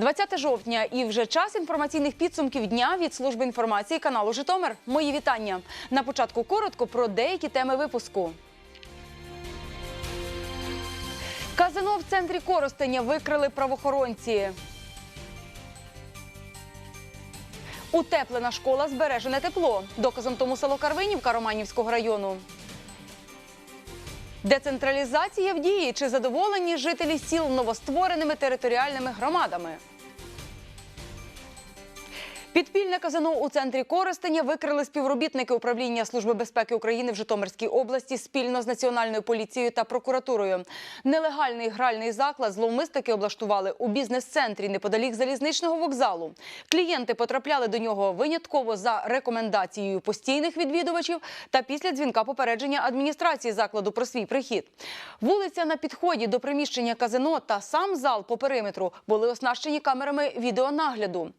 20 жовтня і вже час інформаційних підсумків дня від служби інформації каналу Житомир. Мої вітання. На початку коротко про деякі теми випуску. Казино в центрі Коростеня викрили правоохоронці. Утеплена школа збережене тепло. Доказом тому село Карвинівка Романівського району. Децентралізація в дії чи задоволені жителі сіл новоствореними територіальними громадами. Підпільне казино у центрі Коростеня викрили співробітники управління Служби безпеки України в Житомирській області спільно з національною поліцією та прокуратурою. Нелегальний гральний заклад зловмисники облаштували у бізнес-центрі неподалік залізничного вокзалу. Клієнти потрапляли до нього винятково за рекомендацією постійних відвідувачів та після дзвінка попередження адміністрації закладу про свій прихід. Вулиця на підході до приміщення казино та сам зал по периметру були оснащені камерами відеонагляду.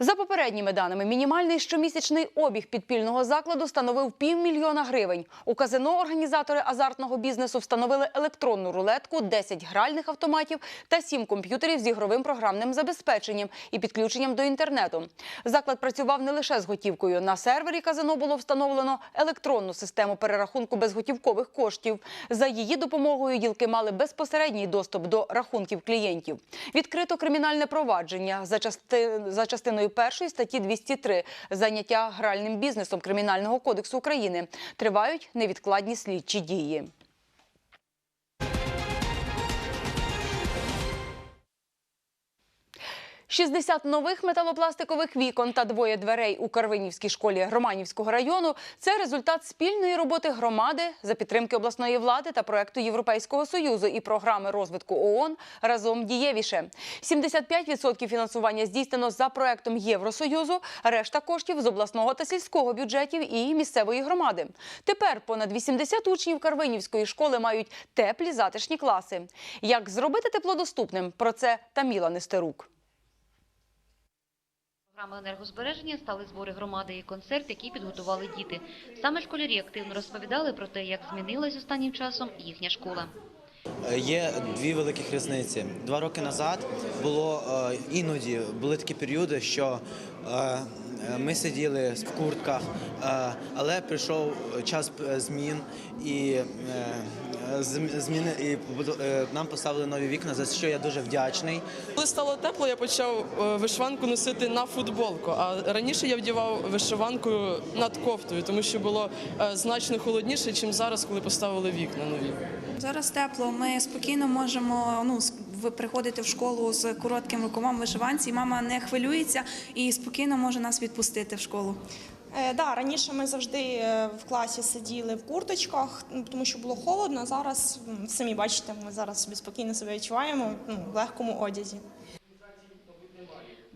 За попередніми даними, мінімальний щомісячний обіг підпільного закладу становив півмільйона гривень. У казино організатори азартного бізнесу встановили електронну рулетку, 10 гральних автоматів та 7 комп'ютерів з ігровим програмним забезпеченням і підключенням до інтернету. Заклад працював не лише з готівкою. На сервері казино було встановлено електронну систему перерахунку безготівкових коштів. За її допомогою ділки мали безпосередній доступ до рахунків клієнтів. Відкрито кримінальне провадження за части... частиною першої статті 203 заняття гральним бізнесом Кримінального кодексу України. Тривають невідкладні слідчі дії. – 60 нових металопластикових вікон та двоє дверей у Карвинівській школі Романівського району – це результат спільної роботи громади за підтримки обласної влади та проекту Європейського союзу і програми розвитку ООН разом дієвіше. 75% фінансування здійснено за проектом Євросоюзу, решта коштів з обласного та сільського бюджетів і місцевої громади. Тепер понад 80 учнів Карвинівської школи мають теплі затишні класи. Як зробити тепло доступним? Про це Таміла Нестерук. Програми енергозбереження стали збори громади і концерт, який підготували діти. Саме школярі активно розповідали про те, як змінилась останнім часом їхня школа. Е, Є дві великих різниці. Два роки назад було е, іноді були такі періоди, що е, ми сиділи в куртках, але прийшов час змін і зміни і е, нам поставили нові вікна, за що я дуже вдячний. Коли стало тепло, я почав е, вишиванку носити на футболку. А раніше я вдівав вишиванку над кофтою, тому що було е, значно холодніше, ніж зараз, коли поставили вікна нові. Зараз тепло. Ми спокійно можемо ну с- в- приходити в школу з коротким рукавом вишиванці. і Мама не хвилюється і спокійно може нас відпустити в школу. Е, Да, раніше ми завжди е, в класі сиділи в курточках, тому що було холодно. Зараз самі бачите, ми зараз собі спокійно себе відчуваємо ну, в легкому одязі.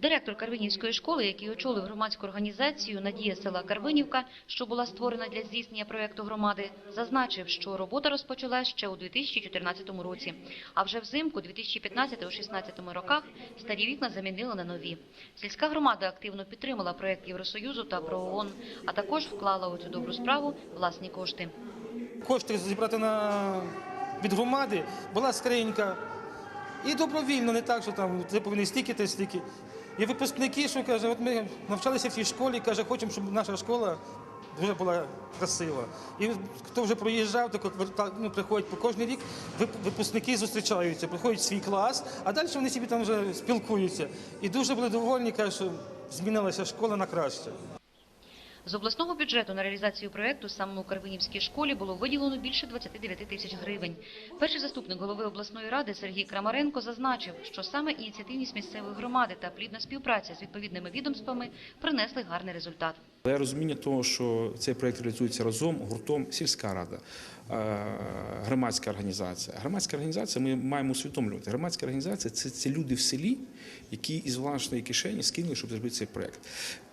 Директор Карвинівської школи, який очолив громадську організацію «Надія села Карвинівка», що була створена для здійснення проєкту громади, зазначив, що робота розпочалась ще у 2014 році. А вже взимку 2015-16 роках старі вікна замінили на нові. Сільська громада активно підтримала проєкт Євросоюзу та про ООН, а також вклала у цю добру справу власні кошти. кошти зібрати на від громади була скринька. І добровільно, не так, що там ти повинен стільки та стільки. І випускники, що каже, от ми навчалися в цій школі, каже, хочемо, щоб наша школа дуже була красива. І хто вже проїжджав, так ну, приходять по кожний рік, вип- випускники зустрічаються, приходять в свій клас, а далі вони собі там вже спілкуються. І дуже були довольні, каже, що змінилася школа на краще. З обласного бюджету на реалізацію проекту саме у Карвинівській школі було виділено більше 29 тисяч гривень. Перший заступник голови обласної ради Сергій Крамаренко зазначив, що саме ініціативність місцевої громади та плідна співпраця з відповідними відомствами принесли гарний результат. Але розуміння того, що цей проект реалізується разом, гуртом сільська рада, е, громадська організація. Громадська організація ми маємо усвідомлювати. Громадська організація це, це люди в селі, які із власної кишені скинули, щоб зробити цей проект.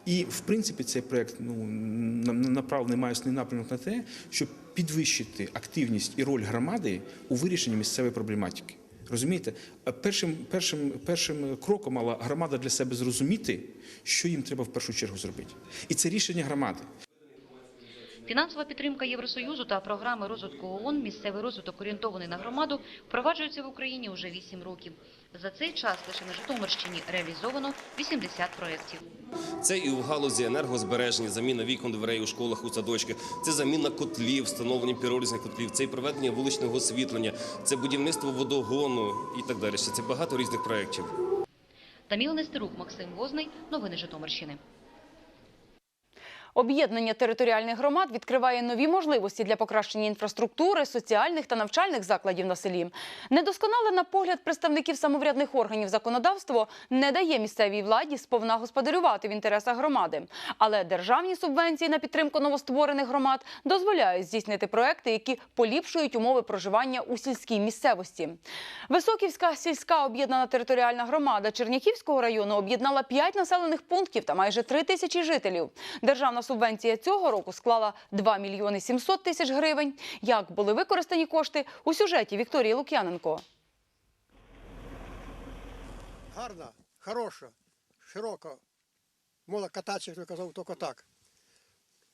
І в принципі цей проект ну на- на- направлений має основний напрямок на те, щоб підвищити активність і роль громади у вирішенні місцевої проблематики. Розумієте, А першим, першим, першим кроком мала громада для себе зрозуміти, що їм треба в першу чергу зробити. І це рішення громади. Фінансова підтримка Євросоюзу та програми розвитку ООН «Місцевий розвиток орієнтований на громаду» впроваджується в Україні уже 8 років. За цей час лише на Житомирщині реалізовано 80 проєктів. Це і в галузі енергозбереження, заміна вікон дверей у школах, у садочках, це заміна котлів, встановлення піролізних котлів, це і проведення вуличного освітлення, це будівництво водогону і так далі. Це багато різних проєктів. Таміла Нестерук, Максим Возний. Новини Житомирщини. Об'єднання територіальних громад відкриває нові можливості для покращення інфраструктури, соціальних та навчальних закладів на селі. Недосконале на погляд представників самоврядних органів законодавство не дає місцевій владі сповна господарювати в інтересах громади. Але державні субвенції на підтримку новостворених громад дозволяють здійснити проекти, які поліпшують умови проживання у сільській місцевості. Високівська сільська об'єднана територіальна громада Черняхівського району об'єднала 5 населених пунктів та майже 3 тисячі жителів. Державна субвенція цього року склала 2 мільйони 700 тисяч гривень. Як були використані кошти у сюжеті Вікторії Лук'яненко. гарна, хороша, широка. Можна кататися, як я казав, тільки так.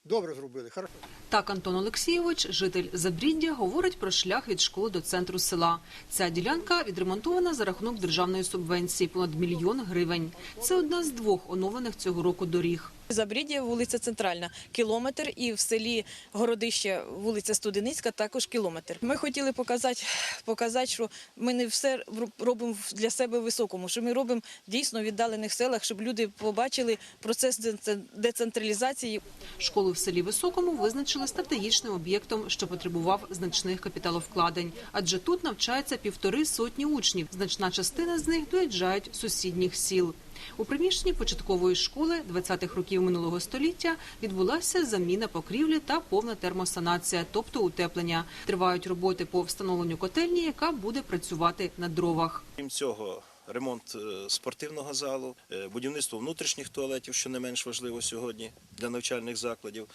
Добре зробили, хорошо. Так Антон Олексійович, житель Забріддя, говорить про шлях від школи до центру села. Ця ділянка відремонтована за рахунок державної субвенції понад мільйон гривень. Це одна з двох оновлених цього року доріг. Забріддя, вулиця Центральна, кілометр, і в селі Городище, вулиця Студеницька, також кілометр. Ми хотіли показати, показати, що ми не все робимо для себе високому, що ми робимо дійсно в віддалених селах, щоб люди побачили процес децен- децентралізації. Школу в селі Високому визначили стратегічним об'єктом, що потребував значних капіталовкладень. Адже тут навчається півтори сотні учнів. Значна частина з них доїжджають сусідніх сіл. У приміщенні початкової школи 20-х років минулого століття відбулася заміна покрівлі та повна термосанація, тобто утеплення. Тривають роботи по встановленню котельні, яка буде працювати на дровах. Крім цього, ремонт е, спортивного залу, е, будівництво внутрішніх туалетів, що не менш важливо сьогодні для навчальних закладів,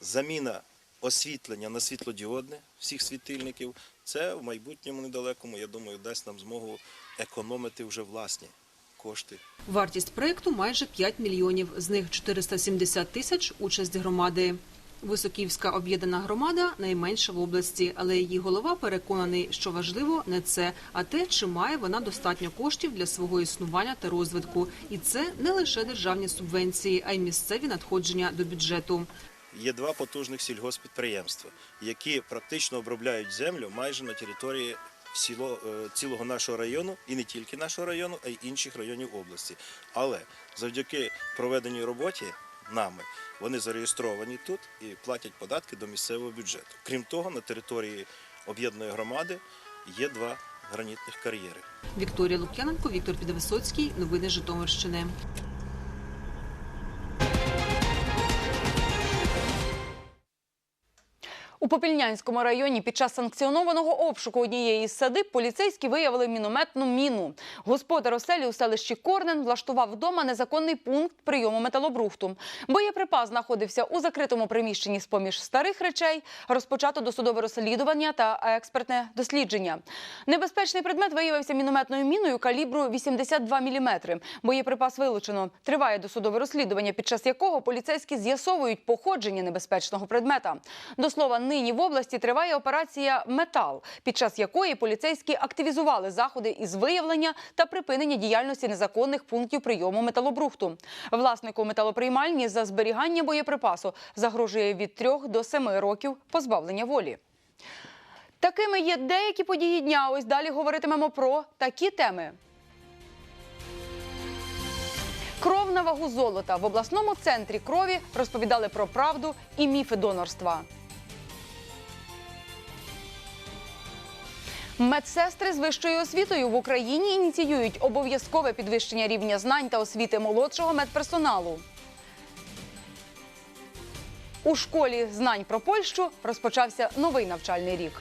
заміна освітлення на світлодіодне всіх світильників. Це в майбутньому недалекому, я думаю, дасть нам змогу економити вже власні кошти. Вартість проєкту майже 5 мільйонів, з них 470 тисяч – участь громади. Високівська об'єднана громада найменша в області, але її голова переконаний, що важливо не це, а те, чи має вона достатньо коштів для свого існування та розвитку. І це не лише державні субвенції, а й місцеві надходження до бюджету. Є два потужних сільгоспідприємства, які практично обробляють землю майже на території всіло- е, цілого нашого району, і не тільки нашого району, а й інших районів області. Але завдяки проведеній роботі нами вони зареєстровані тут і платять податки до місцевого бюджету. Крім того, на території об'єднаної громади є два гранітних кар'єри. Вікторія Лук'яненко, Віктор Підвисоцький. Новини Житомирщини. У Попільнянському районі під час санкціонованого обшуку однієї з садиб поліцейські виявили мінометну міну. Господар оселі у селищі Корнен влаштував вдома незаконний пункт прийому металобрухту. Боєприпас знаходився у закритому приміщенні з-поміж старих речей. Розпочато досудове розслідування та експертне дослідження. Небезпечний предмет виявився мінометною міною калібру 82 мм. Боєприпас вилучено. Триває досудове розслідування, під час якого поліцейські з'ясовують походження небезпечного предмета. До слова, нині в області триває операція Метал, під час якої поліцейські активізували заходи із виявлення та припинення діяльності незаконних пунктів прийому металобрухту. Власнику металоприймальні за зберігання боєприпасу загрожує від 3 до 7 років позбавлення волі. Такими є деякі події дня. Ось далі говоритимемо про такі теми. Кров на вагу золота в обласному центрі крові розповідали про правду і міфи донорства. Медсестри з вищою освітою в Україні ініціюють обов'язкове підвищення рівня знань та освіти молодшого медперсоналу. У школі знань про Польщу розпочався новий навчальний рік.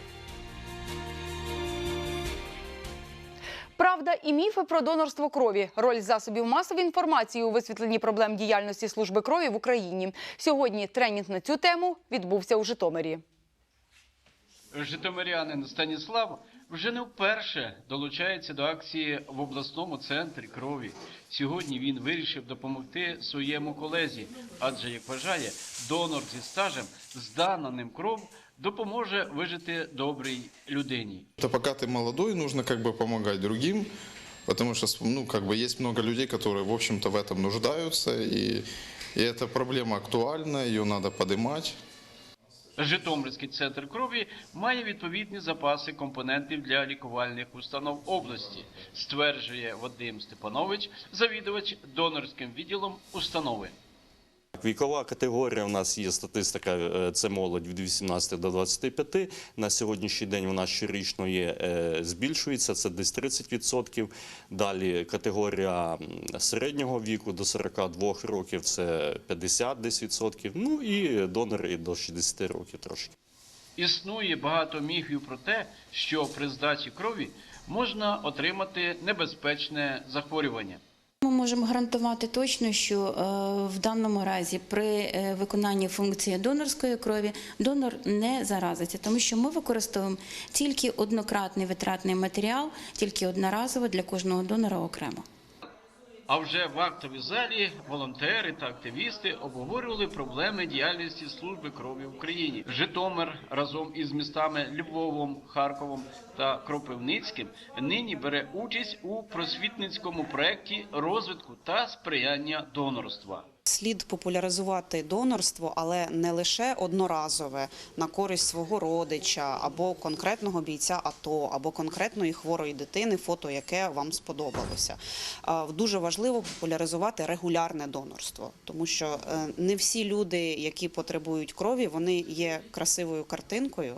Правда і міфи про донорство крові, роль засобів масової інформації у висвітленні проблем діяльності служби крові в Україні. Сьогодні тренінг на цю тему відбувся у Житомирі. Житомирянин Станіслав вже не вперше долучається до акції в обласному центрі крові. Сьогодні він вирішив допомогти своєму колезі, адже як вважає, донор зі стажем, здана ним кров, допоможе вижити добрій людині. Это пока ты молодой, нужно как бы помогать другим. потому что ну, как бы есть много людей, которые, в общем-то, в этом нуждаются, и, и эта проблема актуальна, ее надо поднимать. Житомирський центр крові має відповідні запаси компонентів для лікувальних установ області, стверджує Вадим Степанович, завідувач донорським відділом установи. Вікова категорія у нас є статистика, е, це молодь від 18 до 25. На сьогоднішній день вона щорічно є, е, збільшується, це десь 30%. Далі категорія середнього віку до 42 років це 50 десь відсотків. Ну і донори до 60 років трошки. Існує багато міфів про те, що при здачі крові можна отримати небезпечне захворювання. Ми можемо гарантувати точно, що е, в даному разі при е, виконанні функції донорської крові донор не заразиться, тому що ми використовуємо тільки однократний витратний матеріал, тільки одноразово для кожного донора окремо. А вже в актовій залі волонтери та активісти обговорювали проблеми діяльності служби крові в Україні. Житомир разом із містами Львовом, Харковом та Кропивницьким нині бере участь у просвітницькому проєкті розвитку та сприяння донорства. Слід популяризувати донорство, але не лише одноразове на користь свого родича або конкретного бійця АТО, або конкретної хворої дитини, фото яке вам сподобалося. Дуже важливо популяризувати регулярне донорство, тому що е, не всі люди, які потребують крові, вони є красивою картинкою,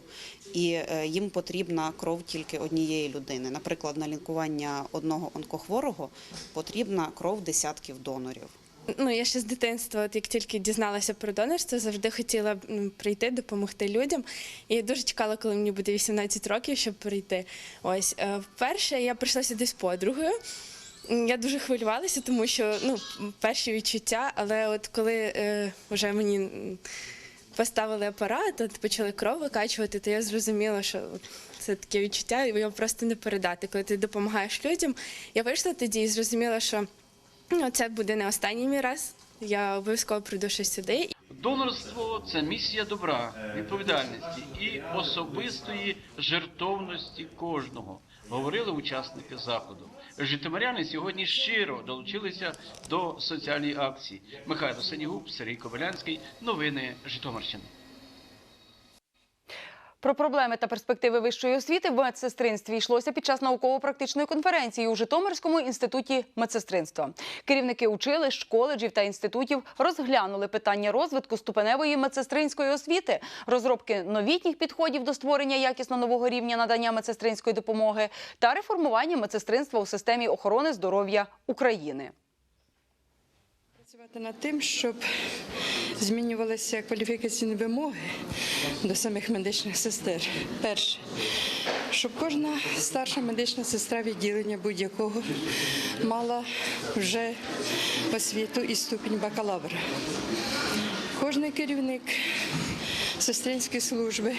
і е, їм потрібна кров тільки однієї людини. Наприклад, на лікування одного онкохворого потрібна кров десятків донорів. Ну, я ще з дитинства, от як тільки дізналася про донорство, завжди хотіла прийти, допомогти людям. І я дуже чекала, коли мені буде 18 років, щоб прийти. Ось е, вперше я прийшла сюди з подругою. Я дуже хвилювалася, тому що ну, перші відчуття, але от коли е, вже мені поставили апарат, от почали кров викачувати, то я зрозуміла, що це таке відчуття, його просто не передати. Коли ти допомагаєш людям, я вийшла тоді і зрозуміла, що це буде не останній мій раз. Я обов'язково прийду ще сюди. Донорство це місія добра, відповідальності і особистої жертовності кожного, говорили учасники заходу. Житомиряни сьогодні щиро долучилися до соціальної акції. Михайло Сенігуб, Сергій Кобилянський. Новини Житомирщини. Про проблеми та перспективи вищої освіти в медсестринстві йшлося під час науково-практичної конференції у Житомирському інституті медсестринства. Керівники училищ, коледжів та інститутів розглянули питання розвитку ступеневої медсестринської освіти, розробки новітніх підходів до створення якісно нового рівня надання медсестринської допомоги та реформування медсестринства у системі охорони здоров'я України. Працювати над тим, щоб змінювалися кваліфікаційні вимоги до самих медичних сестер. Перше, щоб кожна старша медична сестра відділення будь-якого мала вже освіту і ступінь бакалавра. Кожний керівник сестринської служби,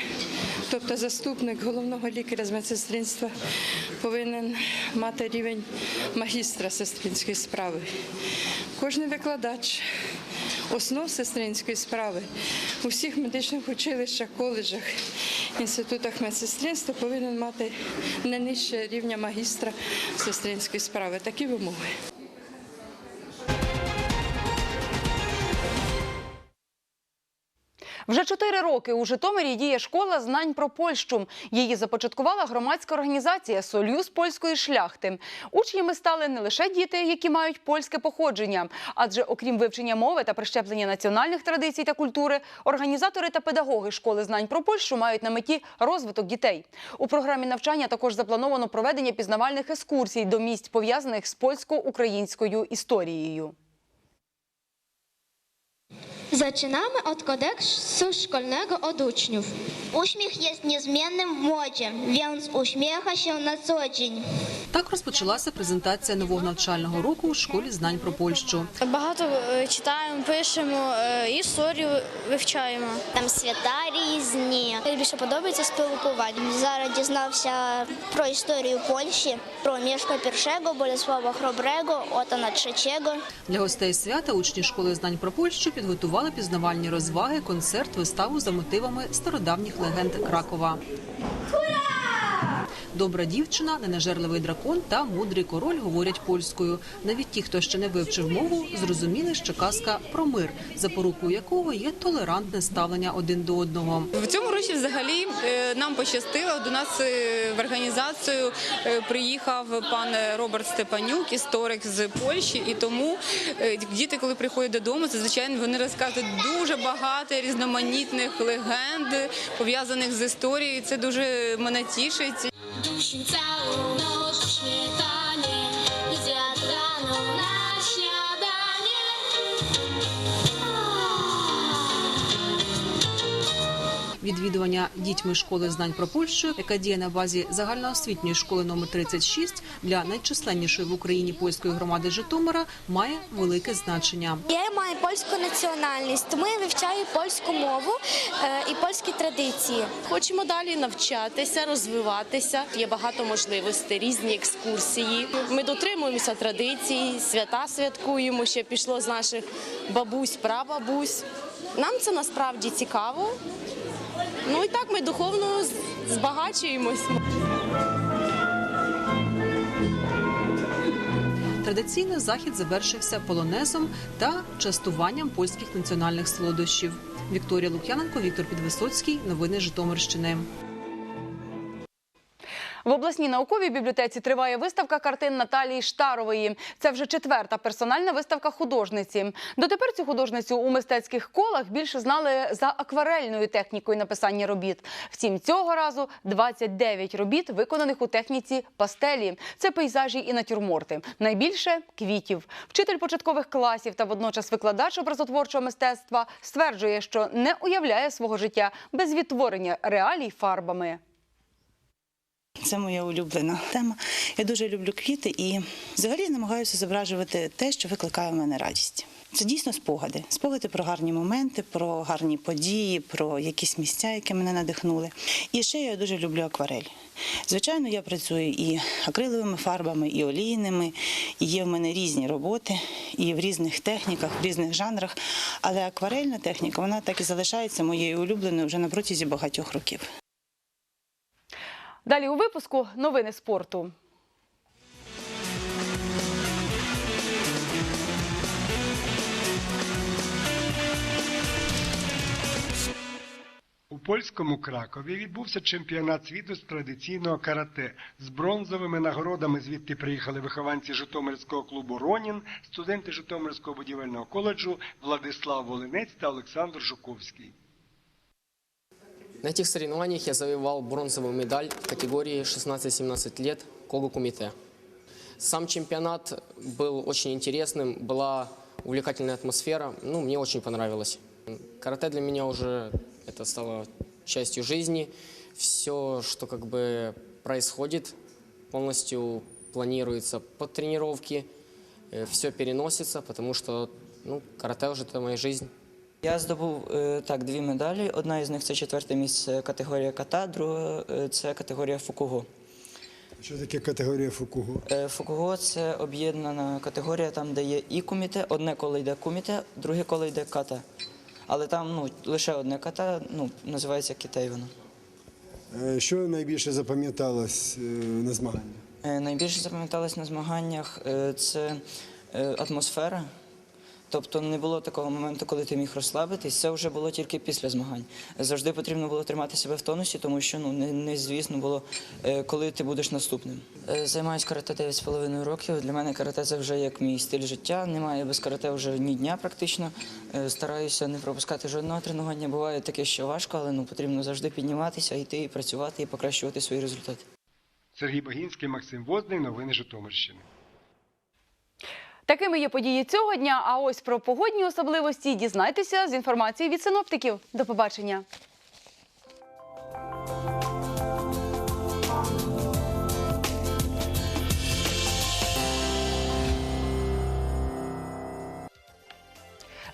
тобто заступник головного лікаря з медсестринства, повинен мати рівень магістра сестринської справи. Кожен викладач основ сестринської справи у всіх медичних училищах, коледжах, інститутах медсестринства повинен мати не нижче рівня магістра сестринської справи. Такі вимоги. Вже чотири роки у Житомирі діє школа знань про Польщу. Її започаткувала громадська організація Союз польської шляхти. Учнями стали не лише діти, які мають польське походження, адже окрім вивчення мови та прищеплення національних традицій та культури, організатори та педагоги школи знань про Польщу мають на меті розвиток дітей. У програмі навчання також заплановано проведення пізнавальних екскурсій до місць пов'язаних з польсько-українською історією. Zaczynamy od kodeksu szkolnego od uczniów. Uśmiech jest niezmiennym w modzie, więc uśmiecha się na co dzień. Так розпочалася презентація нового навчального року у школі знань про Польщу. Багато е, читаємо, пишемо, е, історію вивчаємо. Там свята різні. Більше подобається спілкування. Зараз дізнався про історію Польщі, про Мішка Першого, Болеслава Хробрego, Отана Trzeciego. Для гостей свята учні школи знань про Польщу підготували пізнавальні розваги, концерт, виставу за мотивами стародавніх легенд Кракова. Добра дівчина, ненажерливий дракон та мудрий король говорять польською. Навіть ті, хто ще не вивчив мову, зрозуміли, що казка про мир, запорукою якого є толерантне ставлення один до одного. В цьому році взагалі е, нам пощастило. До нас е, в організацію е, приїхав пан Роберт Степанюк, історик з Польщі, і тому діти, коли приходять додому, це звичайно вони розказують дуже багато різноманітних легенд пов'язаних з історією. Це дуже мене тішить. dusił całą noc, uśmiechał. Відвідування дітьми школи знань про Польщу, яка діє на базі загальноосвітньої школи номер 36 для найчисленнішої в Україні польської громади Житомира, має велике значення. Я маю польську національність, тому я вивчаю польську мову е, і польські традиції. Хочемо далі навчатися, розвиватися. Є багато можливостей, різні екскурсії. Ми дотримуємося традицій, свята святкуємо. Ще пішло з наших бабусь, прабабусь. Нам це насправді цікаво. Ну і так ми духовно збагачуємось. Традиційно захід завершився полонезом та частуванням польських національних солодощів. Вікторія Лук'яненко, Віктор Підвисоцький. Новини Житомирщини. В обласній науковій бібліотеці триває виставка картин Наталії Штарової. Це вже четверта персональна виставка художниці. Дотепер цю художницю у мистецьких колах більше знали за акварельною технікою написання робіт. Втім, цього разу 29 робіт, виконаних у техніці пастелі. Це пейзажі і натюрморти. Найбільше квітів. Вчитель початкових класів та водночас викладач образотворчого мистецтва стверджує, що не уявляє свого життя без відтворення реалій фарбами. Це моя улюблена тема. Я дуже люблю квіти і взагалі намагаюся зображувати те, що викликає в мене радість. Це дійсно спогади. Спогади про гарні моменти, про гарні події, про якісь місця, які мене надихнули. І ще я дуже люблю акварель. Звичайно, я працюю і акриловими фарбами, і олійними. І є в мене різні роботи, і в різних техніках, в різних жанрах. Але акварельна техніка вона так і залишається моєю улюбленою вже на протязі багатьох років. Далі у випуску новини спорту. У польському Кракові відбувся чемпіонат світу з традиційного карате. З бронзовими нагородами звідти приїхали вихованці Житомирського клубу Ронін, студенти Житомирського будівельного коледжу Владислав Волинець та Олександр Жуковський. На этих соревнованиях я завоевал бронзовую медаль в категории 16-17 лет Когу Кумите. Сам чемпионат был очень интересным, была увлекательная атмосфера, ну, мне очень понравилось. Карате для меня уже это стало частью жизни. Все, что как бы происходит, полностью планируется под тренировки, все переносится, потому что ну, карате уже это моя жизнь. Я здобув е, так дві медалі. Одна із них це четверте місце категорія ката, друга е, це категорія фукуго. Що таке категорія Фукуго? Е, Фукуго це об'єднана категорія, там де є і куміте, одне коло йде куміте, друге коло йде ката. Але там ну, лише одне ката, ну, називається кітей воно. Що найбільше запам'яталось на змаганнях? Найбільше запам'яталось на змаганнях це атмосфера. Тобто не було такого моменту, коли ти міг розслабитись. Це вже було тільки після змагань. Завжди потрібно було тримати себе в тонусі, тому що ну не, не звісно було, е, коли ти будеш наступним. Е, Займаюсь карате 9,5 років. Для мене карате це вже як мій стиль життя. Немає без карате вже ні дня практично. Е, Стараюся не пропускати жодного тренування. Буває таке, що важко, але ну потрібно завжди підніматися, йти і працювати і покращувати свої результати. Сергій Багінський, Максим Возний. Новини Житомирщини. Такими є події цього дня. А ось про погодні особливості дізнайтеся з інформації від синоптиків. До побачення.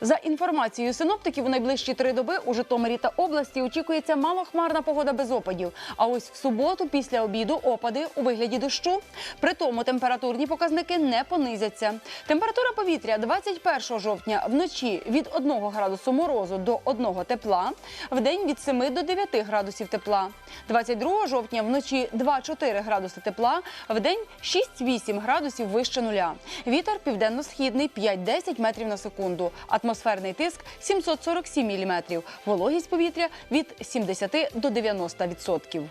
За інформацією синоптиків, у найближчі три доби у Житомирі та області очікується малохмарна погода без опадів. А ось в суботу після обіду опади у вигляді дощу. При тому температурні показники не понизяться. Температура повітря 21 жовтня вночі від 1 градусу морозу до 1 тепла, в день від 7 до 9 градусів тепла. 22 жовтня вночі 2-4 градуси тепла, в день 6-8 градусів вище нуля. Вітер південно-східний 5-10 метрів на секунду. Атмосферний тиск 747 міліметрів. Вологість повітря від 70 до 90 відсотків.